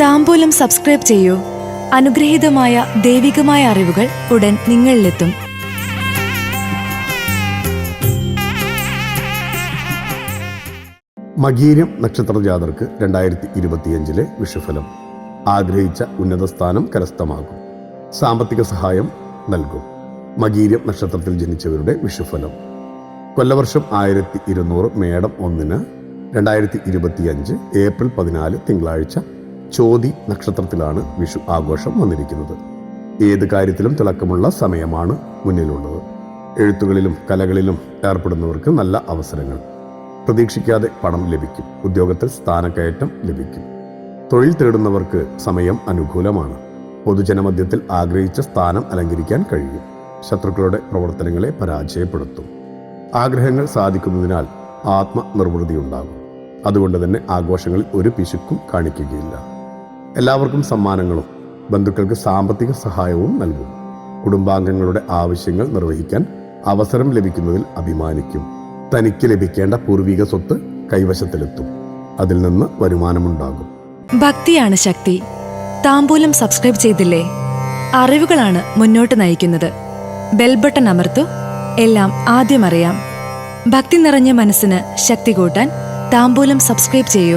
താമ്പൂലം subscribe ചെയ്യൂ. അനുഗ്രഹീതമായ ദൈവികമായ അറിവുകൾ ഉടൻ നിങ്ങളിലെത്തും. മകീരം നക്ഷത്ര ജാതർക്ക് രണ്ടായിരത്തി ഇരുപത്തിയഞ്ചിലെ വിഷുഫലം. ആഗ്രഹിച്ച ഉന്നത സ്ഥാനം കരസ്ഥമാകും സാമ്പത്തിക സഹായം നൽകും. മകീരം നക്ഷത്രത്തിൽ ജനിച്ചവരുടെ വിഷുഫലം. കൊല്ലവർഷം ആയിരത്തി ഇരുന്നൂറ് മേടം ഒന്നിന് രണ്ടായിരത്തി ഇരുപത്തിയഞ്ച് ഏപ്രിൽ പതിനാല് തിങ്കളാഴ്ച ചോതി നക്ഷത്രത്തിലാണ് വിഷു ആഘോഷം വന്നിരിക്കുന്നത്. ഏത് കാര്യത്തിലും തിളക്കമുള്ള സമയമാണ് മുന്നിലുള്ളത്. എഴുത്തുകളിലും കലകളിലും ഏർപ്പെടുന്നവർക്ക് നല്ല അവസരങ്ങൾ. പ്രതീക്ഷിക്കാതെ പണം ലഭിക്കും. ഉദ്യോഗത്തിൽ സ്ഥാനക്കയറ്റം ലഭിക്കും. തൊഴിൽ തേടുന്നവർക്ക് സമയം അനുകൂലമാണ്. പൊതുജനമധ്യത്തിൽ ആഗ്രഹിച്ച സ്ഥാനം അലങ്കരിക്കാൻ കഴിയും. ശത്രുക്കളുടെ പ്രവർത്തനങ്ങളെ പരാജയപ്പെടുത്തും. ആഗ്രഹങ്ങൾ സാധിക്കുന്നതിനാൽ ആത്മനിർവൃതി ഉണ്ടാകും. അതുകൊണ്ട് തന്നെ ആഘോഷങ്ങളിൽ ഒരു പിശുക്കും കാണിക്കുകയില്ല. എല്ലാവർക്കും സമ്മാനങ്ങളും. ബന്ധുക്കൾക്ക് സാമ്പത്തിക സഹായവും നൽകും. കുടുംബാംഗങ്ങളുടെ ആവശ്യങ്ങൾ നിർവഹിക്കാൻ അവസരം ലഭിക്കുന്നതിൽ അഭിമാനിക്കും. തനിക്ക് ലഭിക്കേണ്ട പൂർവിക സ്വത്ത് കൈവശത്തിലെത്തും. അതിൽ നിന്ന് വരുമാനമുണ്ടാകും. ഭക്തിയാണ് ശക്തി. താമ്പൂലം സബ്സ്ക്രൈബ് ചെയ്തില്ലേ? അറിവുകളാണ് മുന്നോട്ട് നയിക്കുന്നത്. ബെൽബട്ടൺ അമർത്തു. എല്ലാം ആദ്യം അറിയാം. ഭക്തി നിറഞ്ഞ മനസ്സിന് ശക്തി കൂട്ടാൻ താമ്പൂലം സബ്സ്ക്രൈബ് ചെയ്യൂ.